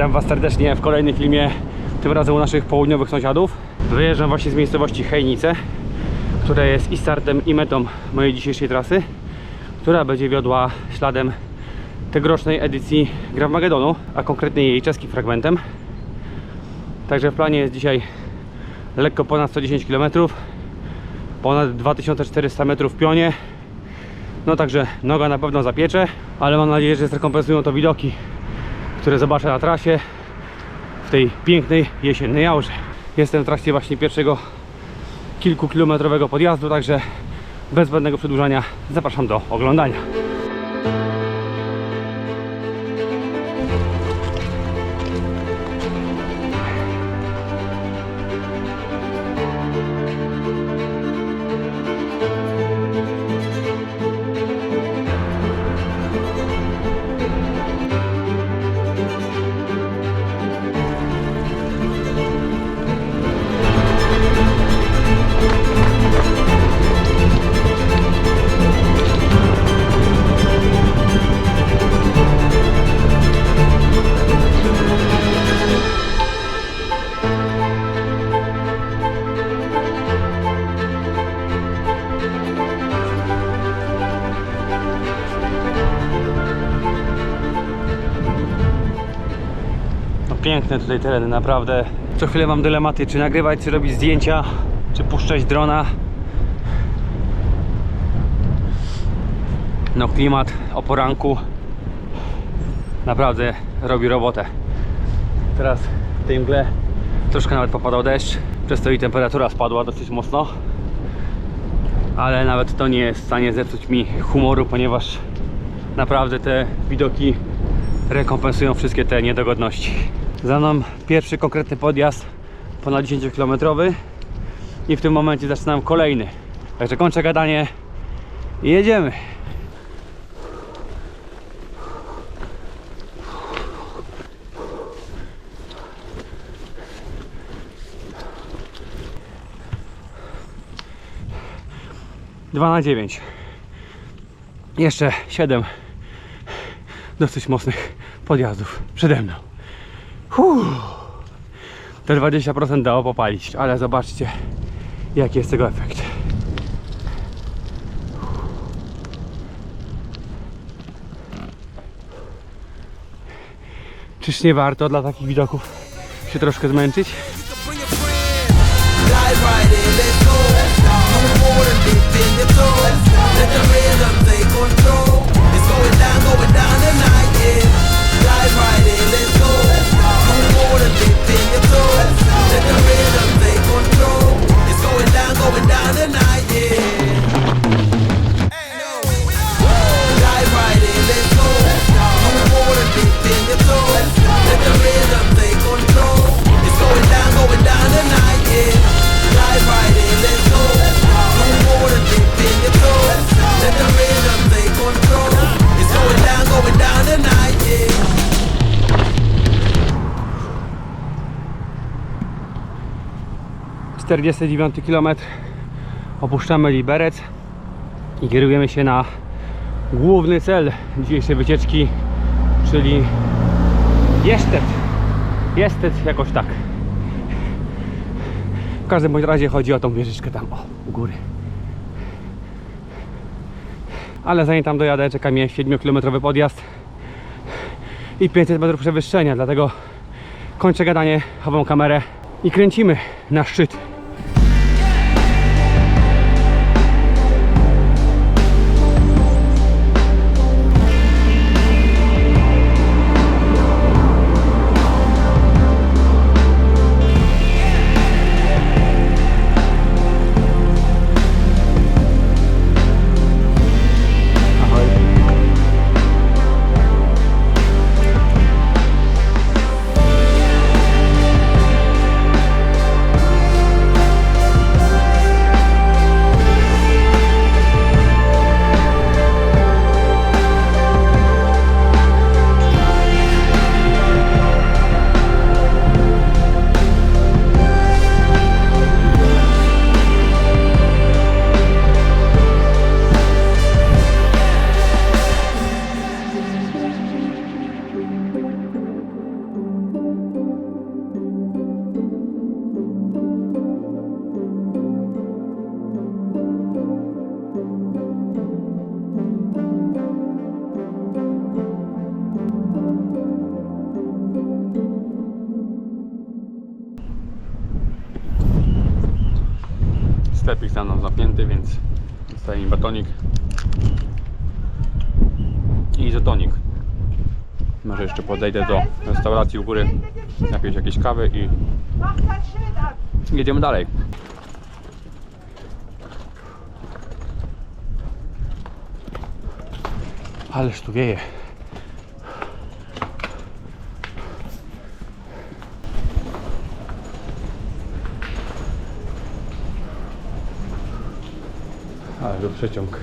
Witam Was serdecznie w kolejnym filmie, tym razem u naszych południowych sąsiadów. Wyjeżdżam właśnie z miejscowości Hejnice, która jest i startem i metą mojej dzisiejszej trasy, która będzie wiodła śladem tegorocznej edycji Magedonu, a konkretnie jej czeskim fragmentem. Także w planie jest dzisiaj lekko ponad 110 km, ponad 2400 metrów w pionie. No także noga na pewno zapiecze, ale mam nadzieję, że zrekompensują to widoki, które zobaczę na trasie w tej pięknej jesiennej aurze. Jestem w trakcie właśnie pierwszego kilkukilometrowego podjazdu, także bez zbędnego przedłużania zapraszam do oglądania. Piękne tutaj tereny, naprawdę. Co chwilę mam dylematy, czy nagrywać, czy robić zdjęcia, czy puszczać drona. No klimat o poranku naprawdę robi robotę. Teraz w tej mgle troszkę nawet popadał deszcz, przez to i temperatura spadła dosyć mocno. Ale nawet to nie jest w stanie zepsuć mi humoru, ponieważ naprawdę te widoki rekompensują wszystkie te niedogodności. Za mną pierwszy konkretny podjazd ponad 10 km i w tym momencie zaczynam kolejny. Także kończę gadanie i jedziemy. Dwa na dziewięć. Jeszcze siedem dosyć mocnych podjazdów przede mną. Uff. Te 20% dało popalić, ale zobaczcie jaki jest tego efekt. Czyż nie warto dla takich widoków się troszkę zmęczyć? Bring a friend. Let the rhythm take control. It's going down, going down 49 km opuszczamy Liberec i kierujemy się na główny cel dzisiejszej wycieczki, czyli Jesztet. Jesztet jakoś tak. W każdym bądź razie chodzi o tą wieżyczkę tam, o, u góry. Ale zanim tam dojadę, czeka mnie 7-kilometrowy podjazd i 500 metrów przewyższenia, dlatego kończę gadanie, chowam kamerę i kręcimy na szczyt. Sklepik za mną więc zostaje mi batonik i izotonik. Może jeszcze podejdę do restauracji u góry, napić jakieś kawy i jedziemy dalej. Ależ tu wieje. To przeciąg.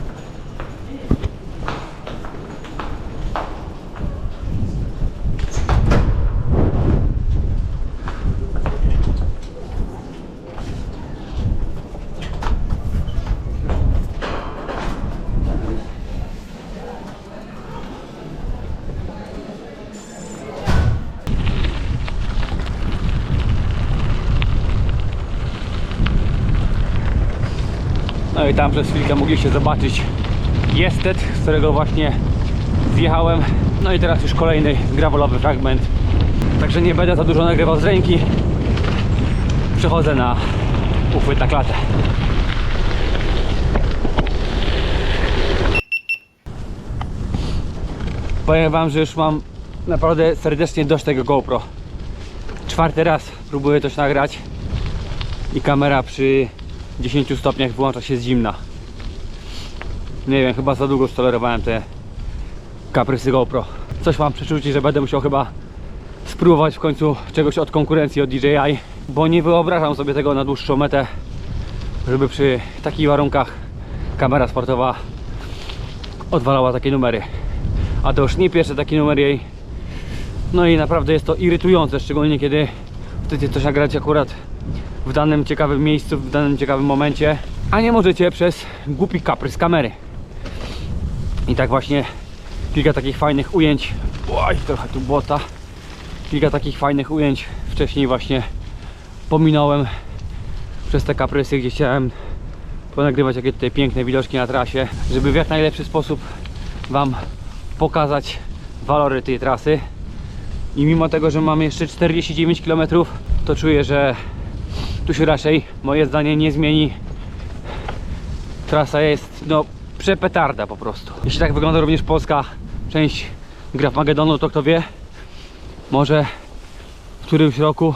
I tam przez chwilkę mogliście zobaczyć Jestet, z którego właśnie zjechałem. No i teraz już kolejny gravolowy fragment. Także nie będę za dużo nagrywał z ręki. Przechodzę na uchwyt na klatę. Powiem wam, że już mam naprawdę serdecznie dość tego GoPro. Czwarty raz próbuję coś nagrać i kamera przy 10 stopniach wyłącza się z zimna. Nie wiem, chyba za długo już tolerowałem te kaprysy GoPro. Coś mam przeczucie, że będę musiał chyba spróbować w końcu czegoś od konkurencji, od DJI, bo nie wyobrażam sobie tego na dłuższą metę, żeby przy takich warunkach kamera sportowa odwalała takie numery. A to już nie pierwszy taki numer jej. No i naprawdę jest to irytujące, szczególnie kiedy chcecie coś nagrać akurat w danym ciekawym miejscu, w danym ciekawym momencie, a nie możecie przez głupi kaprys kamery. I tak właśnie kilka takich fajnych ujęć. Oj, trochę tu błota. Kilka takich fajnych ujęć wcześniej właśnie pominąłem przez te kaprysy, gdzie chciałem ponagrywać jakie tutaj piękne widoczki na trasie, żeby w jak najlepszy sposób Wam pokazać walory tej trasy. I mimo tego, że mam jeszcze 49 km, to czuję, że tu się raczej moje zdanie nie zmieni. Trasa jest no przepetarda po prostu. Jeśli tak wygląda również polska część Graf Magedonu, to kto wie, może w którymś roku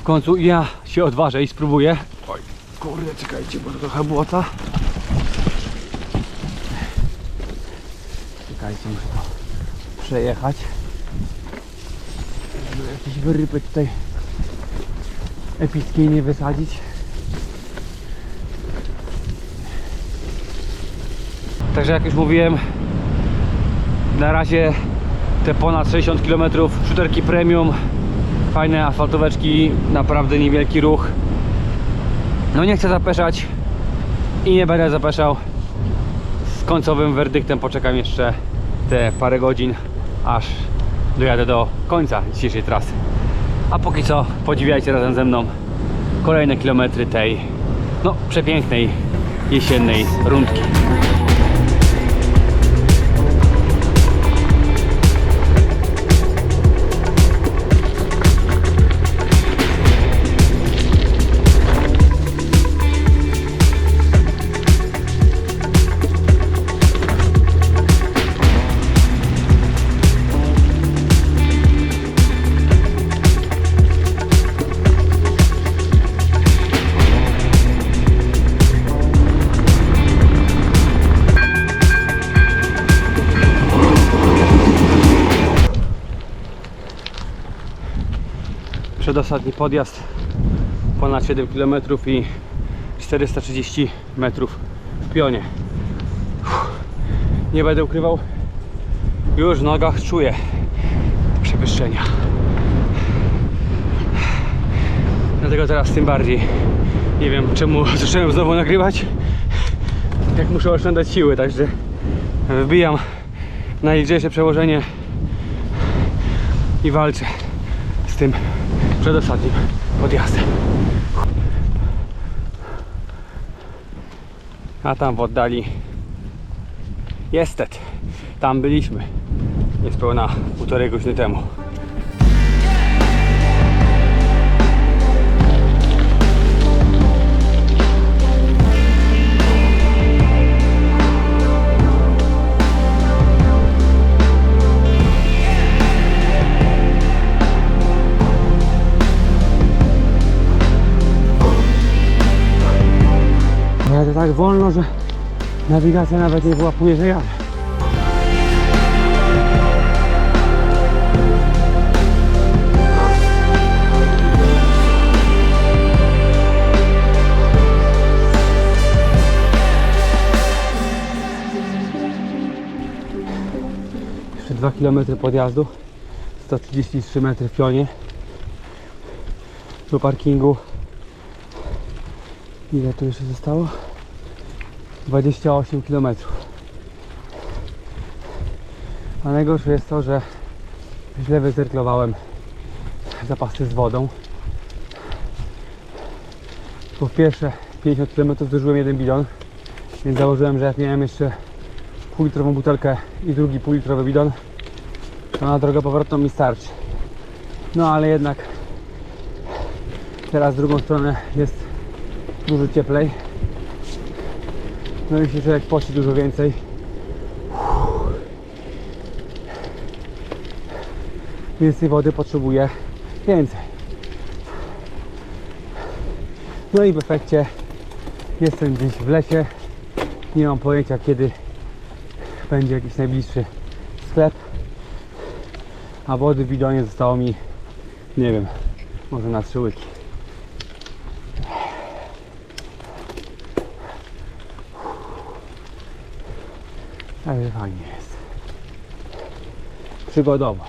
w końcu ja się odważę i spróbuję. Oj, kurde, czekajcie, bo to trochę błota. Czekajcie, muszę to przejechać. Jakieś wyrypy tutaj epickiej nie wysadzić. Także jak już mówiłem, na razie te ponad 60 km shooterki premium, fajne asfaltóweczki, naprawdę niewielki ruch. No nie chcę zapeszać i nie będę zapeszał. Z końcowym werdyktem poczekam jeszcze te parę godzin, aż dojadę do końca dzisiejszej trasy. A póki co podziwiajcie razem ze mną kolejne kilometry tej no przepięknej jesiennej rundki. Przedostatni podjazd ponad 7 km i 430 metrów w pionie. Uff, Nie będę ukrywał, już w nogach czuję przewyższenia. Dlatego teraz tym bardziej nie wiem czemu zacząłem znowu nagrywać. Jak muszę oszczędzać siły, także wbijam najlżejsze przełożenie i walczę z tym przedostatnim podjazdem. A tam w oddali Jestet. Tam byliśmy niespełna półtorej godziny temu. Tak wolno, że nawigacja nawet nie wyłapuje, że jadę. Jeszcze 2 km podjazdu, 133 metry w pionie do parkingu. Ile tu jeszcze zostało? 28 km. A najgorsze jest to, że źle wycyrklowałem zapasy z wodą. W pierwsze 50 km zużyłem jeden bidon, więc założyłem, że jak miałem jeszcze półlitrową butelkę i drugi półlitrowy bidon, to na drogę powrotną mi starczy. No ale jednak teraz w drugą stronę jest dużo cieplej. No i się człowiek poci dużo więcej. Więcej wody potrzebuje więcej. No i w efekcie jestem gdzieś w lesie. Nie mam pojęcia kiedy będzie jakiś najbliższy sklep. A wody w bidonie zostało mi, nie wiem, może na trzy łyki. Ale fajnie jest. Przygodowo.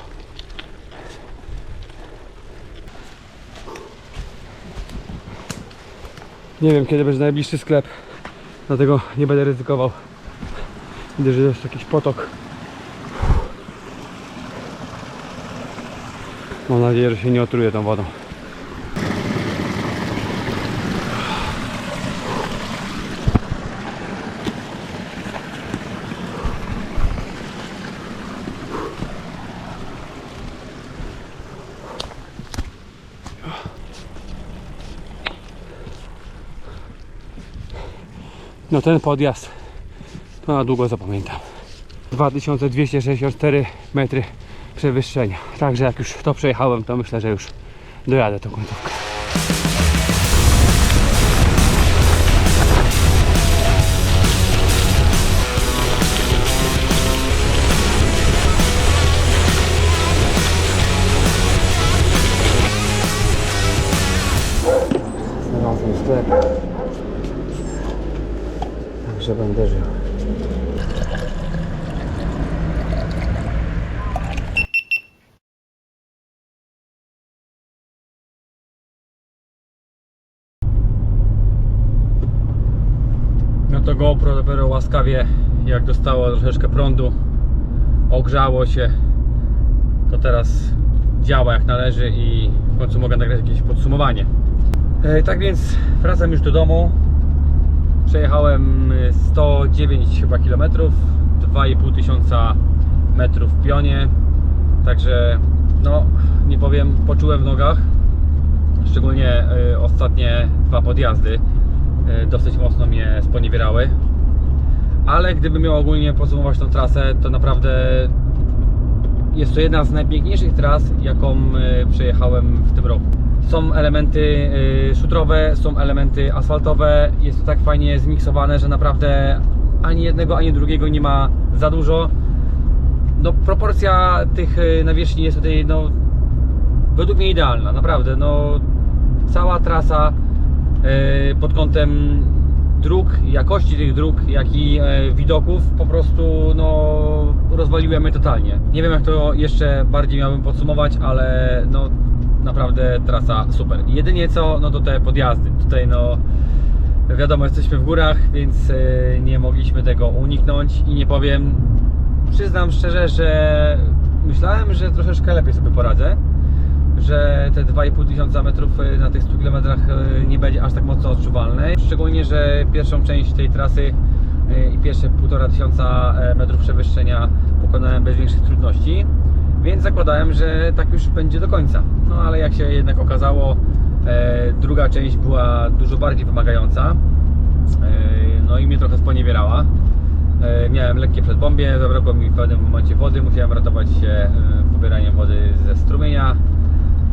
Nie wiem kiedy będzie najbliższy sklep, dlatego nie będę ryzykował. Widzę, że jest jakiś potok. Mam nadzieję, że się nie otruje tą wodą. No ten podjazd to na długo zapamiętam. 2264 metry przewyższenia. Także jak już to przejechałem, to myślę, że już dojadę tą końcówkę. No to GoPro dopiero łaskawie, jak dostało troszeczkę prądu, ogrzało się, to teraz działa jak należy i w końcu mogę nagrać jakieś podsumowanie. E, tak więc wracam już do domu. Przejechałem y, 109 chyba kilometrów, 2,5 tysiąca metrów w pionie. Także no nie powiem, poczułem w nogach. Szczególnie y, ostatnie dwa podjazdy y, dosyć mocno mnie sponiewierały. Ale gdybym miał ogólnie podsumować tą trasę, to naprawdę jest to jedna z najpiękniejszych tras, jaką y, przejechałem w tym roku. Są elementy y, szutrowe, są elementy asfaltowe. Jest to tak fajnie zmiksowane, że naprawdę ani jednego, ani drugiego nie ma za dużo. No, proporcja tych y, nawierzchni jest tutaj no, według mnie idealna, naprawdę. No, cała trasa y, pod kątem dróg, jakości tych dróg, jak i widoków po prostu no, rozwaliły mnie totalnie. Nie wiem jak to jeszcze bardziej miałbym podsumować, ale no naprawdę trasa super. Jedynie co, no to te podjazdy. Tutaj no wiadomo jesteśmy w górach, więc e, nie mogliśmy tego uniknąć i nie powiem, przyznam szczerze, że myślałem, że troszeczkę lepiej sobie poradzę że te 2,5 tysiąca metrów y, na tych 100 kilometrach y, nie będzie aż tak mocno odczuwalne. Szczególnie, że pierwszą część tej trasy i pierwsze 1,5 tysiąca e, metrów przewyższenia pokonałem bez większych trudności, więc zakładałem, że tak już będzie do końca. No ale jak się jednak okazało, e, druga część była dużo bardziej wymagająca, e, no i mnie trochę sponiewierała. E, Miałem lekkie przedbombie, zabrakło mi w pewnym momencie wody, musiałem ratować się e, pobieraniem wody ze strumienia.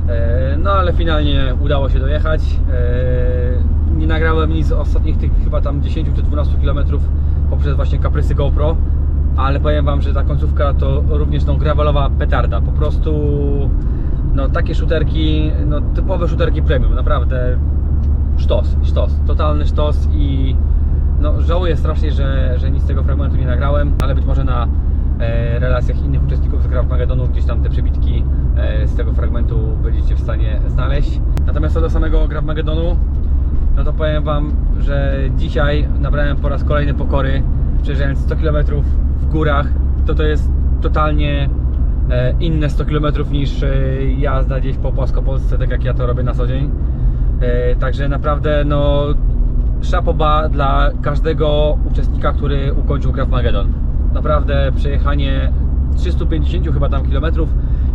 E, No ale finalnie udało się dojechać. E, nie nagrałem nic z ostatnich tych chyba tam 10 czy 12 km poprzez właśnie kaprysy GoPro, ale powiem Wam, że ta końcówka to również no, gravelowa petarda. Po prostu no, takie shooterki, no, typowe shooterki premium, naprawdę sztos, sztos, totalny sztos i no, żałuję strasznie, że, że nic z tego fragmentu nie nagrałem, ale być może na e, relacjach innych uczestników z Graf Magedonu gdzieś tam te przebitki e, z tego fragmentu będziecie w stanie znaleźć. Natomiast co do samego Graf Magedonu, no to powiem Wam, że dzisiaj nabrałem po raz kolejny pokory, przejeżdżając 100 km górach, to to jest totalnie e, inne 100 km niż e, jazda gdzieś po Płaskopolsce, tak jak ja to robię na co dzień. E, Także naprawdę no szapoba dla każdego uczestnika, który ukończył Graf Magedon. Naprawdę przejechanie 350 chyba tam kilometrów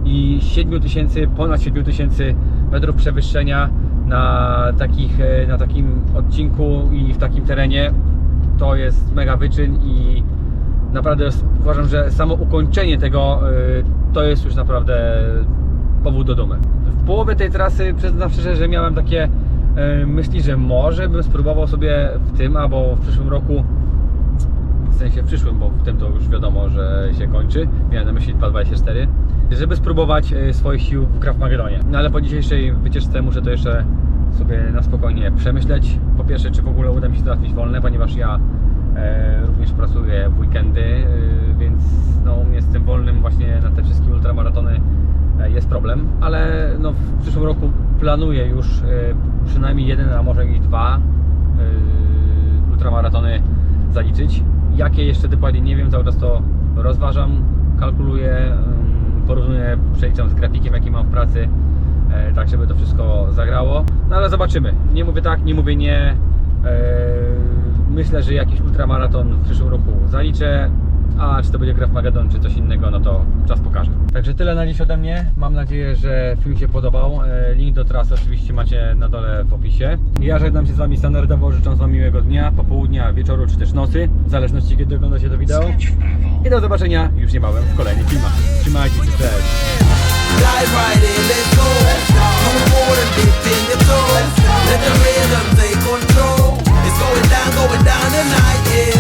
i 7000, ponad 7000 metrów przewyższenia na, takich, na takim odcinku i w takim terenie to jest mega wyczyn i naprawdę uważam, że samo ukończenie tego y, to jest już naprawdę powód do dumy. W połowie tej trasy przyznam szczerze, że miałem takie y, myśli, że może bym spróbował sobie w tym albo w przyszłym roku w sensie w przyszłym, bo w tym to już wiadomo, że się kończy. Miałem na myśli 2024, żeby spróbować e, swoich sił w Krav Magedonie. No ale po dzisiejszej wycieczce muszę to jeszcze sobie na spokojnie przemyśleć. Po pierwsze, czy w ogóle uda mi się załatwić wolne, ponieważ ja również pracuję w weekendy, e, więc no, u mnie z tym wolnym właśnie na te wszystkie ultramaratony e, jest problem, ale no, w przyszłym roku planuję już e, przynajmniej jeden, a może i dwa e, ultramaratony zaliczyć. Jakie jeszcze dokładnie nie wiem, cały czas to rozważam, kalkuluję, ym, porównuję, przeliczam z grafikiem jaki mam w pracy, e, tak żeby to wszystko zagrało. No ale zobaczymy. Nie mówię tak, nie mówię nie. Myślę, że jakiś ultramaraton w przyszłym roku zaliczę. A czy to będzie Graf Magedon, czy coś innego, no to czas pokaże. Także tyle na dziś ode mnie. Mam nadzieję, że film się podobał. E, Link do trasy oczywiście macie na dole w opisie. Ja żegnam się z Wami standardowo, życząc Wam miłego dnia, popołudnia, wieczoru czy też nocy, w zależności kiedy oglądacie to wideo. I do zobaczenia już niebawem w kolejnych filmach. Trzymajcie się, cześć! Going down, going down tonight, yeah.